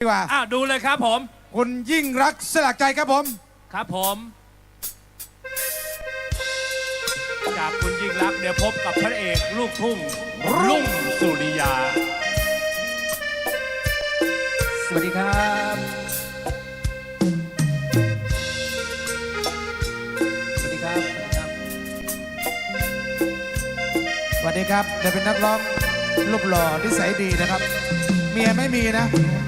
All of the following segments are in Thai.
ดีกว่าอ้าวดูเลยครับผม คุณยิ่งรักษณ์สลักใจครับผม ครับผมจากคุณยิ่งรักษณ์เดี๋ยวพบกับพระเอกลูกทุ่งรุ่งสุริยา สวัสดีครับ สวัสดีครับ สวัสดีครับเดี๋ยวเป็นนักร้องรูปหล่อนิสัยดีนะครับ เมียไม่มีนะไ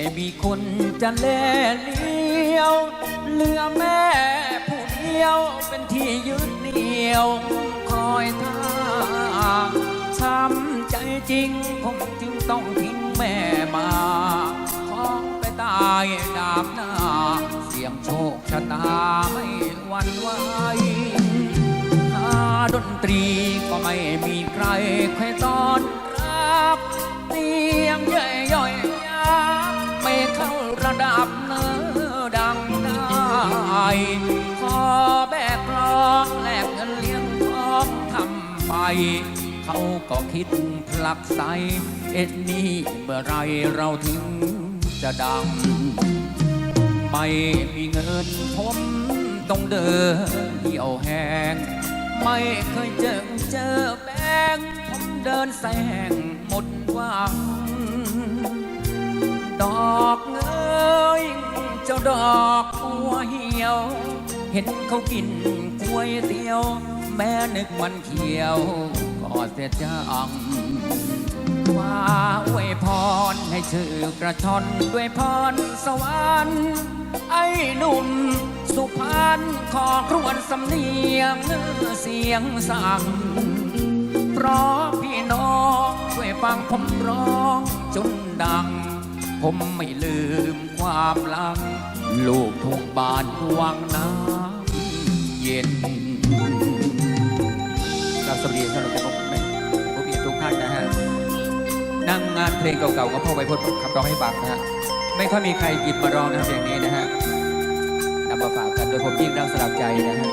ม่มีคนจะแลเลี้ยวเหลือแม่ผู้เดียวเป็นที่ยึดเหนี่ยว คอยท่าช้ำใจจริง ผมจึงต้องทิ้งแม่มาของไปตายดาบหน้า เสี่ยงโชคชะตาไม่หวันไหวหาดนตรีก็ไม่มีใครใครต้อนรับเเขาก็คิดผลักใสเอ็ดนี่เมื่อไรเราถึงจะดัง ไม่มีเงินผมต้องเดินเดี่ยวแหงไม่เคยเจอเจอแบงผมเดินแซงหมดหวัง ดอกเงยเจ้าดอกบัวเหี่ยว เห็นเขากินก๋วยเตี๋ยว แม่นึกมันเขียว ก็เสียจังว่าอวยพรให้ชื่อกระชอนด้วยพรสวรรค์ไอ้หนุ่มสุพรรณขอครวญสำเนียงเสียงสั่ง เพราะพี่น้องช่วยฟังผมร้องจนดัง ผมไม่ลืมความหลัง ลูกทุ่งบานวังน้ำเย็น เพลงเก่าๆก็พ่อไวพจน์ขับร้องให้ฟังนะฮะไม่ค่อยมีใครหยิบมาร้องนะครับเพลงนี้นะฮะนำมาฝากกันโดยผมยิ่งรักสลักใจนะฮะ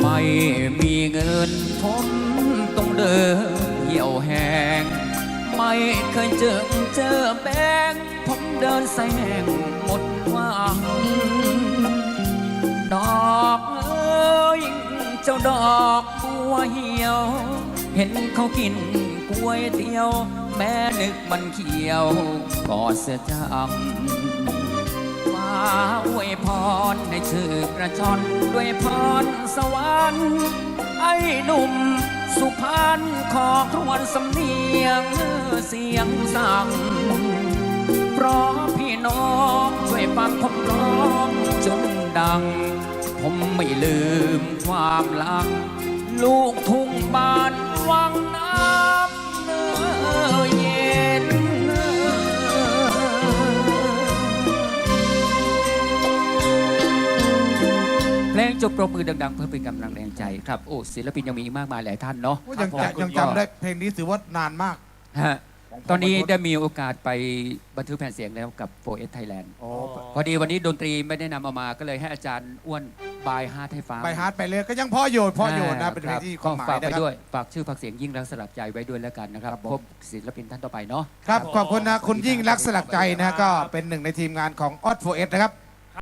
ไม่มีเงินผมต้องเดินเหี่ยวแหงไม่เคยเจอเจอแบง เดินแซงหมดหวังดอกเอ้ยเจ้าดอกบัวเหี่ยว เห็นเขากินก๋วยเตียว แม่นึกมันเขียวก็เสียจังมาอวยพรให้ชื่อกระชอนด้วยพรสวรรค์ไอ้หนุ่มสุพรรณขอครวญสำเนียงเสียงสั่ง เพราะพี่น้องช่วยฟังผมร้องจนดัง ผมไม่ลืมความหลัง ลูกทุ่งบ้านวังน้ำเนื้อเย็น เพลงจบปรบมือดัง ๆ เพื่อเป็นกำลังแรงใจครับ โอ้ศิลปินยังมีอีกมากมายหลายท่านเนาะโอ้ยังครับผมจำยังจำได้เพลงนี้ถือว่านานมาก ฮะ ตอนนี้ได้มีโอกาสไปบันทึกแผ่นเสียงแล้วกับโฟเอสไทยแลนด์โอ้พอดีวันนี้ดนตรีไม่ได้นำเอามาก็เลยให้อาจารย์อ้วนบายฮาร์ดให้ฟังไปฮาร์ดไปเลยก็ยังพอโยนพอโยนนะเป็นเพลงที่คก็วามหมายฝากนะไปครับ ด้วยฝากชื่อฝากเสียงยิ่งรักสลักใจไว้ด้วยแล้วกันนะครับครับผม พบศิลปินท่านต่อไปเนาะ ครับขอบคุณนะคุณยิ่งรักษณ์สลักใจนะก็เป็นหนึ่งในทีมงานของออสโฟเอสนะครับ